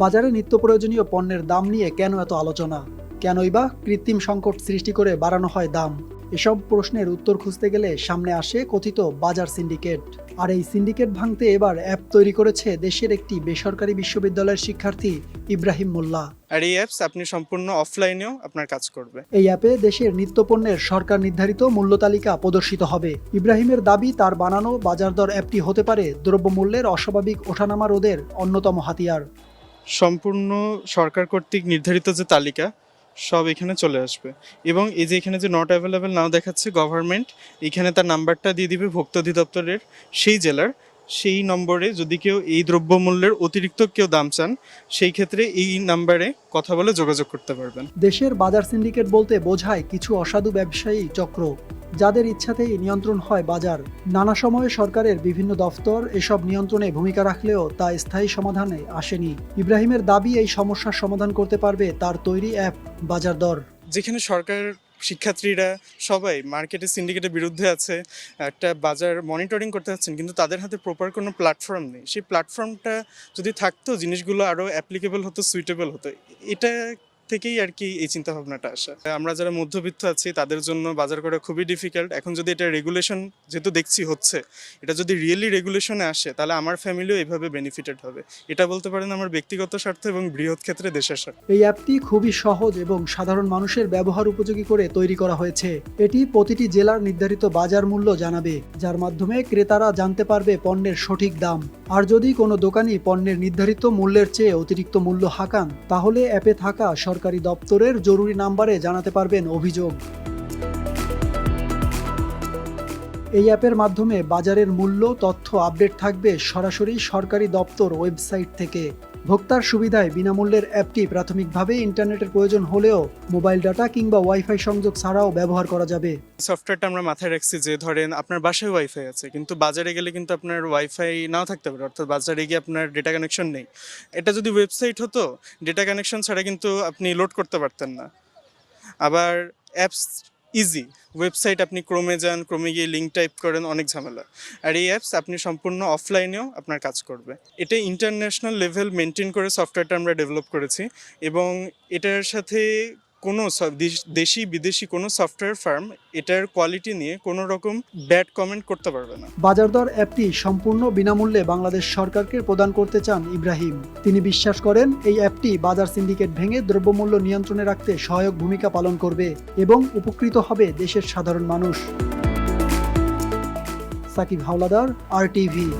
বাজারে নিত্য প্রয়োজনীয় পণ্যের দাম নিয়ে কেন এত আলোচনা? কেনই বা কৃত্রিম সংকট সৃষ্টি করে বাড়ানো হয় দাম? এসব প্রশ্নের উত্তর খুঁজতে গেলে সামনে আসে কথিত বাজার সিন্ডিকেট। আর এই সিন্ডিকেট ভাঙতে এবার অ্যাপ তৈরি করেছে দেশের একটি বেসরকারি বিশ্ববিদ্যালয়ের শিক্ষার্থী ইব্রাহিম মোল্লা। আর এই অ্যাপস আপনি সম্পূর্ণ অফলাইনেও আপনার কাজ করবে। এই অ্যাপে দেশের নিত্যপণ্যের সরকার নির্ধারিত মূল্য তালিকা প্রদর্শিত হবে। ইব্রাহিমের দাবি তার বানানো বাজার দর অ্যাপটি হতে পারে দ্রব্যমূল্যের অস্বাভাবিক ওঠানামা রোধের অন্যতম হাতিয়ার। সম্পূর্ণ সরকার কর্তৃক নির্ধারিত যে তালিকা, সব এখানে চলে আসবে। এবং এই যে এখানে যে নট অ্যাভেলেবেল নাও দেখাচ্ছে গভর্নমেন্ট এখানে তার নাম্বারটা দিয়ে দিবে ভোক্তা অধিদপ্তরের সেই জেলার। সেই নম্বরে যদি কেউ এই দ্রব্যমূল্যের অতিরিক্ত কেউ দাম চান, সেই ক্ষেত্রে এই নাম্বারে কথা বলে যোগাযোগ করতে পারবেন। দেশের বাজার সিন্ডিকেট বলতে বোঝায় কিছু অসাধু ব্যবসায়ী চক্র। যাদের ইচ্ছাতেই নিয়ন্ত্রণ হয় বাজার। নানা সময়ে সরকারের বিভিন্ন দফতর এসব নিয়ন্ত্রণে ভূমিকা রাখলেও তা স্থায়ী সমাধানে আসেনি। ইব্রাহিমের দাবি এই সমস্যার সমাধান করতে পারবে তার তৈরি অ্যাপ, বাজার দর। যেখানে সরকার, শিক্ষার্থীরা সবাই মার্কেটে সিন্ডিকেটের বিরুদ্ধে আছে, একটা বাজার মনিটরিং করতে যাচ্ছেন, কিন্তু তাদের হাতে প্রপার কোনো প্ল্যাটফর্ম নেই। সেই প্ল্যাটফর্মটা যদি থাকতো, জিনিসগুলো আরও অ্যাপ্লিকেবল হতো সুইটেবল হতো। এটা থেকেই আর কি এই চিন্তা ভাবনাটা আসা। আমরা যারা মধ্যবিত্ত আছি, তাদের জন্য বাজার করা খুবই ডিফিকাল্ট এখন যদি এটা রেগুলেশন যেহেতু দেখছি হচ্ছে, এটা যদি রিয়েলি রেগুলেশনে আসে, তাহলে আমার ফ্যামিলিও এইভাবে বেনিফিটেড হবে। এটা বলতে পারেন আমার ব্যক্তিগত স্বার্থ এবং বৃহৎ ক্ষেত্রে দেশের স্বার্থ। এই অ্যাপটি খুবই সহজ এবং সাধারণ মানুষের ব্যবহার উপযোগী করে তৈরি করা হয়েছে। এটি প্রতিটি জেলার নির্ধারিত বাজার মূল্য জানাবে, যার মাধ্যমে ক্রেতারা জানতে পারবে পণ্যের সঠিক দাম। আর যদি কোনো দোকানি পণ্যের নির্ধারিত মূল্যের চেয়ে অতিরিক্ত মূল্য হাঁকান, তাহলে অ্যাপে থাকা সরকারি দপ্তরের জরুরি নাম্বারে জানাতে পারবেন অভিযোগ। এই অ্যাপের মাধ্যমে বাজারের মূল্য, তথ্য, আপডেট থাকবে সরাসরি সরকারি দপ্তর ওয়েবসাইট থেকে। ভোক্তার সুবিধায় বিনামূল্যের অ্যাপটি প্রাথমিকভাবে ইন্টারনেটের প্রয়োজন হলেও মোবাইল ডাটা কিংবা ওয়াইফাই সংযোগ ছাড়াও ব্যবহার করা যাবে। সফটওয়্যারটা আমরা মাথায় রাখছি যে ধরেন আপনার বাসায় ওয়াইফাই আছে, কিন্তু বাজারে গেলে কিন্তু আপনার ওয়াইফাই নাও থাকতে পারে, অর্থাৎ বাজারে গিয়ে আপনার ডেটা কানেকশন নেই। এটা যদি ওয়েবসাইট হতো ডেটা কানেকশন ছাড়া কিন্তু আপনি লোড করতে পারতেন না। আবার অ্যাপস ইজি ওয়েবসাইট আপনি ক্রোমে যান ক্রোমে গিয়ে লিঙ্ক টাইপ করেন, অনেক ঝামেলা। আর এই অ্যাপস আপনি সম্পূর্ণ অফলাইনেও আপনার কাজ করবে। এটা ইন্টারন্যাশনাল লেভেল মেনটেন করে সফটওয়্যারটা আমরা ডেভেলপ করেছি এবং এটার সাথে কোনো দেশ- দেশি, বিদেশি কোনো সফটওয়্যার ফার্ম এটার কোয়ালিটি নিয়ে কোনো রকম ব্যাড কমেন্ট করতে পারবে না। বাজার দর অ্যাপটি সম্পূর্ণ বিনামূল্যে বাংলাদেশ সরকারকে প্রদান করতে চান ইব্রাহিম। তিনি বিশ্বাস করেন এই অ্যাপটি বাজার সিন্ডিকেট ভেঙে দ্রব্যমূল্য নিয়ন্ত্রণে রাখতে সহায়ক ভূমিকা পালন করবে এবং উপকৃত হবে দেশের সাধারণ মানুষ। সাকিব হাওলাদার আর টিভি